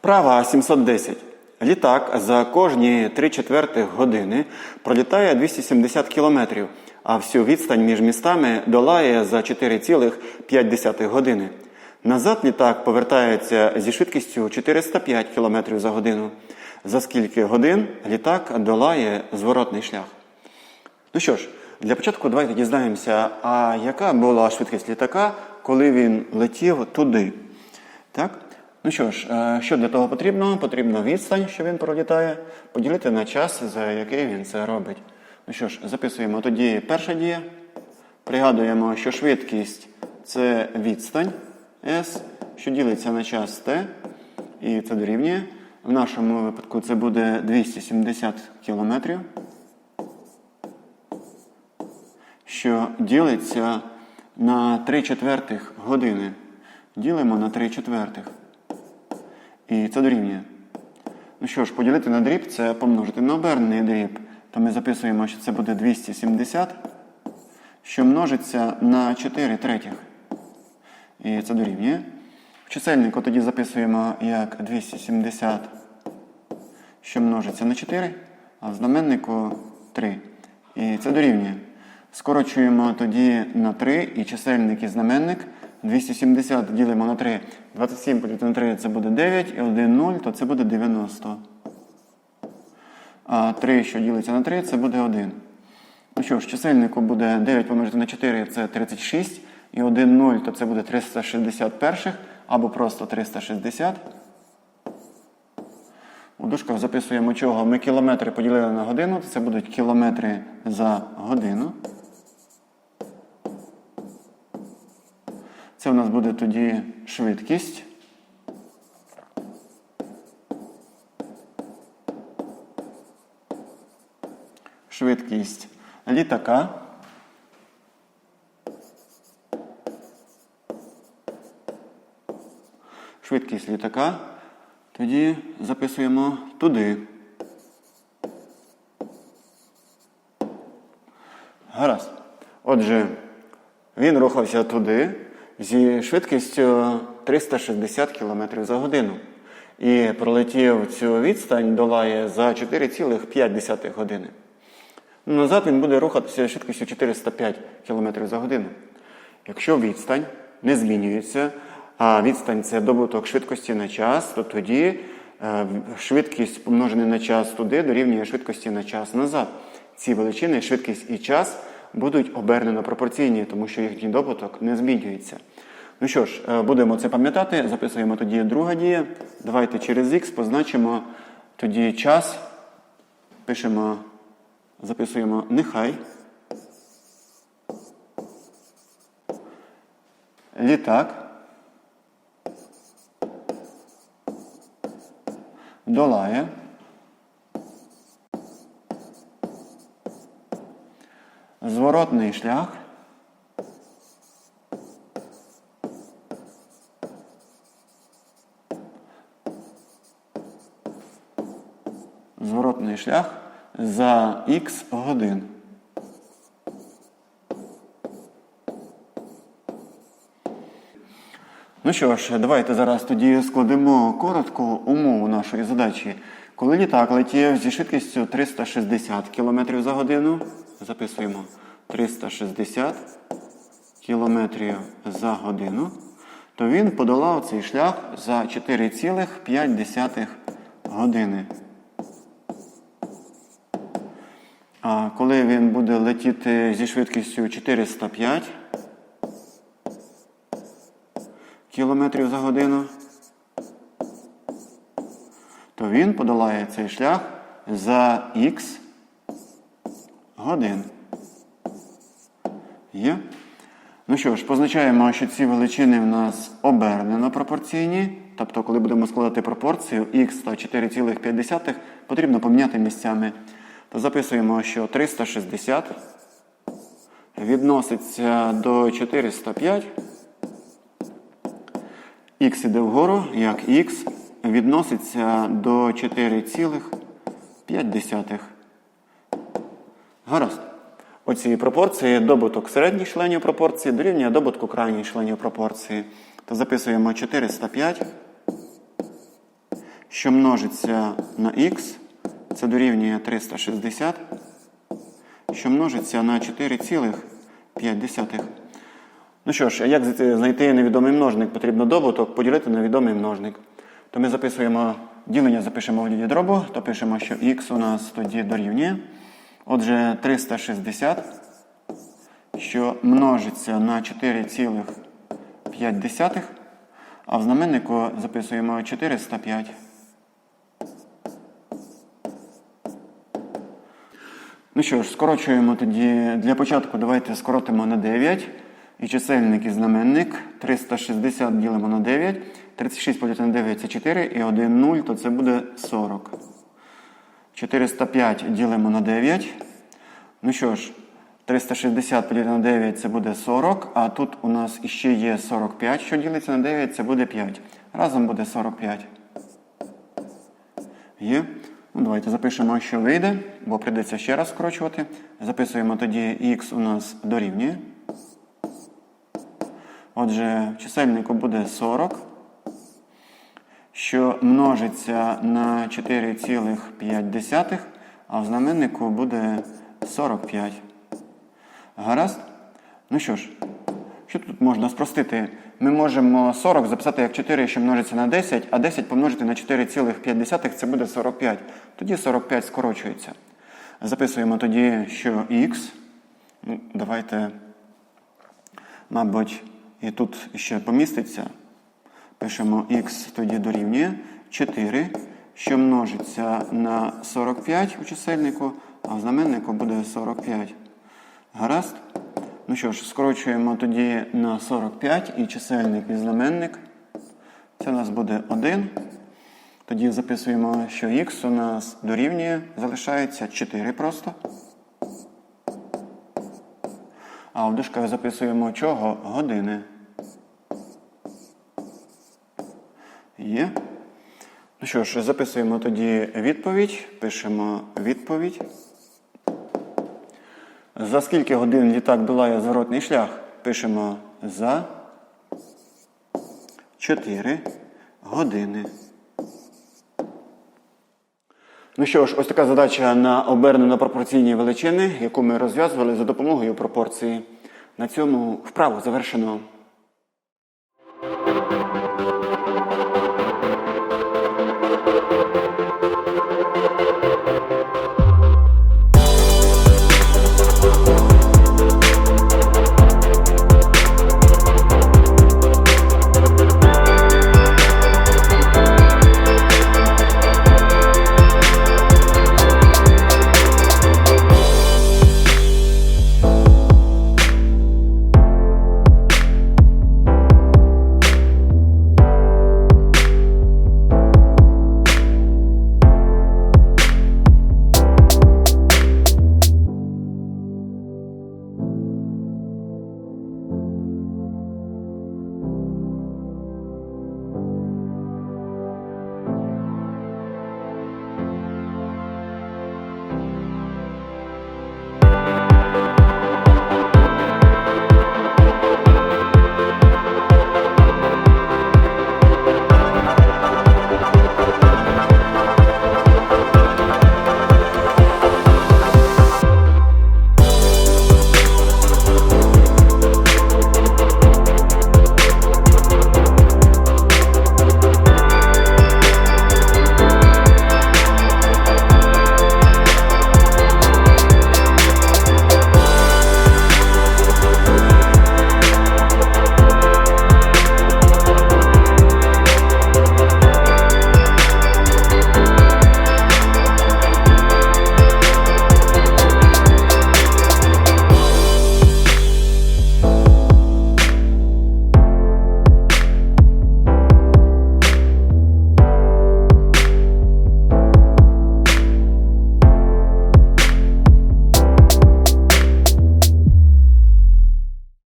Вправа 710. Літак за кожні 3 четвертих години пролітає 270 кілометрів, а всю відстань між містами долає за 4,5 години. Назад літак повертається зі швидкістю 405 км за годину. За скільки годин літак долає зворотний шлях? Ну що ж, для початку давайте дізнаємося, а яка була швидкість літака, коли він летів туди. Так? Ну що ж, е, що для того потрібно? Потрібно відстань, що він пролітає, поділити на час, за який він це робить. Ну що ж, записуємо тоді перша дія. Пригадуємо, що швидкість це відстань S, що ділиться на час T, і це дорівнює. В нашому випадку це буде 270 кілометрів, що ділиться на 3 четвертих години. Ділимо на 3 четвертих. І це дорівнює. Ну що ж, поділити на дріб це помножити на обернений дріб. То ми записуємо, що це буде 270, що множиться на 4 третіх. І це дорівнює. В чисельнику тоді записуємо як 270, що множиться на 4, а в знаменнику 3. І це дорівнює. Скорочуємо тоді на 3 і чисельник і знаменник. 270 ділимо на 3. 27 поділити на 3 це буде 9, і 1 0, то це буде 90. А 3, що ділиться на 3, це буде 1. Ну що ж, чисельнику буде 9 помножити на 4 це 36. І 1 0, то це буде 361 або просто 360. У дужках записуємо чого? Ми кілометри поділили на годину, то це будуть кілометри за годину. Це у нас буде тоді швидкість. Швидкість літака. Швидкість літака. Тоді записуємо туди. Гаразд. Отже, він рухався туди зі швидкістю 360 км за годину. І пролетів цю відстань долає за 4,5 години. Назад він буде рухатися швидкістю 405 км за годину. Якщо відстань не змінюється, а відстань це добуток швидкості на час, то тоді е, швидкість помножена на час туди дорівнює швидкості на час назад. Ці величини, швидкість і час, будуть обернено пропорційні, тому що їхній добуток не змінюється. Ну що ж, е, будемо це пам'ятати, записуємо тоді друга дія. Давайте через Х позначимо тоді час, пишемо, записуємо нехай. Літак. Долає. Зворотний шлях. Зворотний шлях за х годин. Ну що ж, давайте зараз тоді складемо коротко умову нашої задачі. Коли літак летів зі швидкістю 360 км за годину, записуємо 360 км за годину, то він подолав цей шлях за 4,5 години. А коли він буде летіти зі швидкістю 405 кілометрів за годину, то він подолає цей шлях за х годин. Є? Ну що ж, позначаємо, що ці величини в нас обернено пропорційні. Тобто, коли будемо складати пропорцію х та 4,5, потрібно поміняти місцями. То записуємо, що 360 відноситься до 405. Х іде вгору, як х відноситься до 4,5. Гаразд. Оці пропорції добуток середніх членів пропорції дорівнює добутку крайніх членів пропорції. То записуємо 405 що множиться на х, це дорівнює 360, що множиться на 4,5. Ну що ж, як знайти невідомий множник? Потрібно добуток поділити на відомий множник. То ми записуємо ділення, запишемо в дробу, то пишемо, що х у нас тоді дорівнює. Отже, 360, що множиться на 4,5, а в знаменнику записуємо 405. Ну що ж, скорочуємо тоді для початку давайте скоротимо на 9. І чисельник і знаменник 360 ділимо на 9. 36 поділити на 9 це 4 і 1 0, то це буде 40. 405 ділимо на 9. Ну що ж, 360 поділити на 9 це буде 40, а тут у нас іще є 45, що ділиться на 9, це буде 5. Разом буде 45. Є. Ну, давайте запишемо, що вийде, бо прийдеться ще раз скорочувати. Записуємо тоді х у нас дорівнює. Отже, чисельнику буде 40, що множиться на 4,5, а в знаменнику буде 45. Гаразд? Ну що ж, що тут можна спростити? Ми можемо 40 записати як 4, що множиться на 10, а 10 помножити на 4,5 це буде 45. Тоді 45 скорочується. Записуємо тоді, що х. Ну, давайте, мабуть, і тут ще поміститься. Пишемо х тоді дорівнює 4, що множиться на 45 у чисельнику, а в знаменнику буде 45. Гаразд? Ну що ж, скорочуємо тоді на 45 і чисельник і знаменник. Це у нас буде 1. Тоді записуємо, що х у нас дорівнює, залишається 4 просто. А в дужках записуємо чого? Години. Є. Ну що ж, записуємо тоді відповідь. Пишемо відповідь. За скільки годин літак долає зворотний шлях? Пишемо за 4 години. Ну що ж, ось така задача на обернено пропорційні величини, яку ми розв'язували за допомогою пропорції. На цьому вправу завершено.